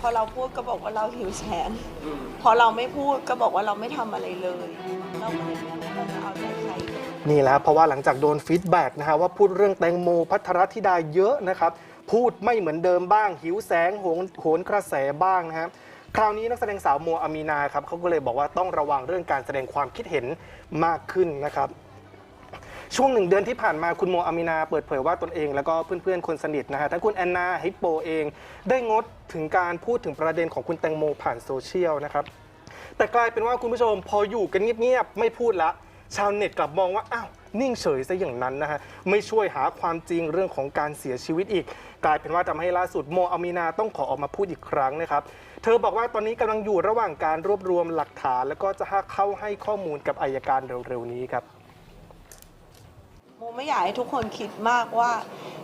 พอเราพูดก็บอกว่าเราหิวแสงพอเราไม่พูดก็บอกว่าเราไม่ทำอะไรเลย เราก็เลยไม่รู้ว่าจะเอาใจใคร นี่แหละครับเพราะว่าหลังจากโดนฟีดแบ็กนะฮะว่าพูดเรื่องแตงโมพัทรธิดาเยอะนะครับ พูดไม่เหมือนเดิมบ้าง หิวแสงโหนโหนกระแสบ้างนะครับคราวนี้นักแสดงสาวโมอามีนาครับเขาก็เลยบอกว่าต้องระวังเรื่องการแสดงความคิดเห็นมากขึ้นนะครับ ช่วงหนึ่งเดือนที่ผ่านมาคุณโมอามีนาเปิดเผยว่าตนเอง แล้วก็เพื่อนๆคนสนิทนะฮะทั้งคุณแอนนาฮิปโปเอง ได้งดถึงการพูดถึงประเด็นของคุณแตงโมผ่านโซเชียลนะครับแต่กลายเป็นว่าคุณผู้ชมพออยู่กันเงียบๆไม่พูดละชาวเน็ตกลับมองว่าอ้าวนิ่งเฉยซะอย่างนั้นนะฮะไม่ช่วยหาความจริงเรื่องของการเสียชีวิตอีก กลายเป็นว่าทำให้ล่าสุดโมอามีนาต้องขอออกมาพูดอีกครั้งนะครับ เธอบอกว่าตอนนี้กำลังอยู่ระหว่างการรวบรวมหลักฐาน แล้วก็จะเข้าให้ข้อมูลกับอายการเร็วๆนี้ครับ โมไม่อยากให้ทุกคนคิดมากว่า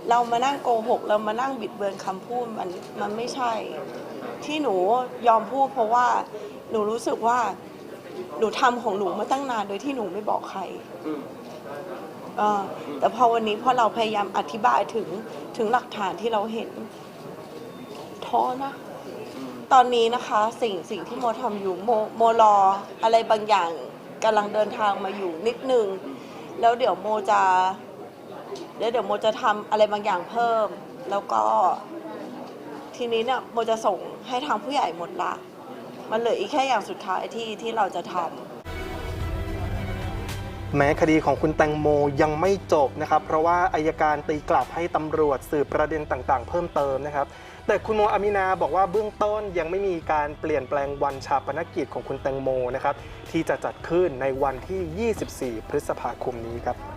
เรามานั่งโกหก เรามานั่งบิดเบือนคำพูดมันมันไม่ใช่ ที่หนูยอมพูดเพราะว่าหนูรู้สึกว่าหนูทำของหนูมาตั้งนานโดยที่หนูไม่บอกใครเออแต่พอวันนี้พอเราพยายามอธิบายถึงถึงหลักฐานที่เราเห็นท้อนะ ตอนนี้นะคะสิ่งสิ่งที่โมทำอยู่โมโมรออะไรบางอย่างกำลังเดินทางมาอยู่นิดนึง แล้วเดี๋ยวโมจะเดี๋ยวเดี๋ยวโมจะทำอะไรบางอย่างเพิ่ม แล้วก็ทีนี้เนี่ยโมจะส่งให้ทางผู้ใหญ่หมดละ มันเหลืออีกแค่อย่างสุดท้ายที่ที่เราจะทำ แม้คดีของคุณแตงโมยังไม่จบนะครับ เพราะว่าอายการตีกลับให้ตำรวจสืบประเด็นต่างๆ เพิ่มเติมนะครับ แต่คุณโมอามินาบอกว่าเบื้องต้นยังไม่มีการเปลี่ยนแปลงวันชาปนกิจของคุณแตงโมนะครับที่จะจัดขึ้นในวันที่ 24 พฤษภาคมนี้ครับ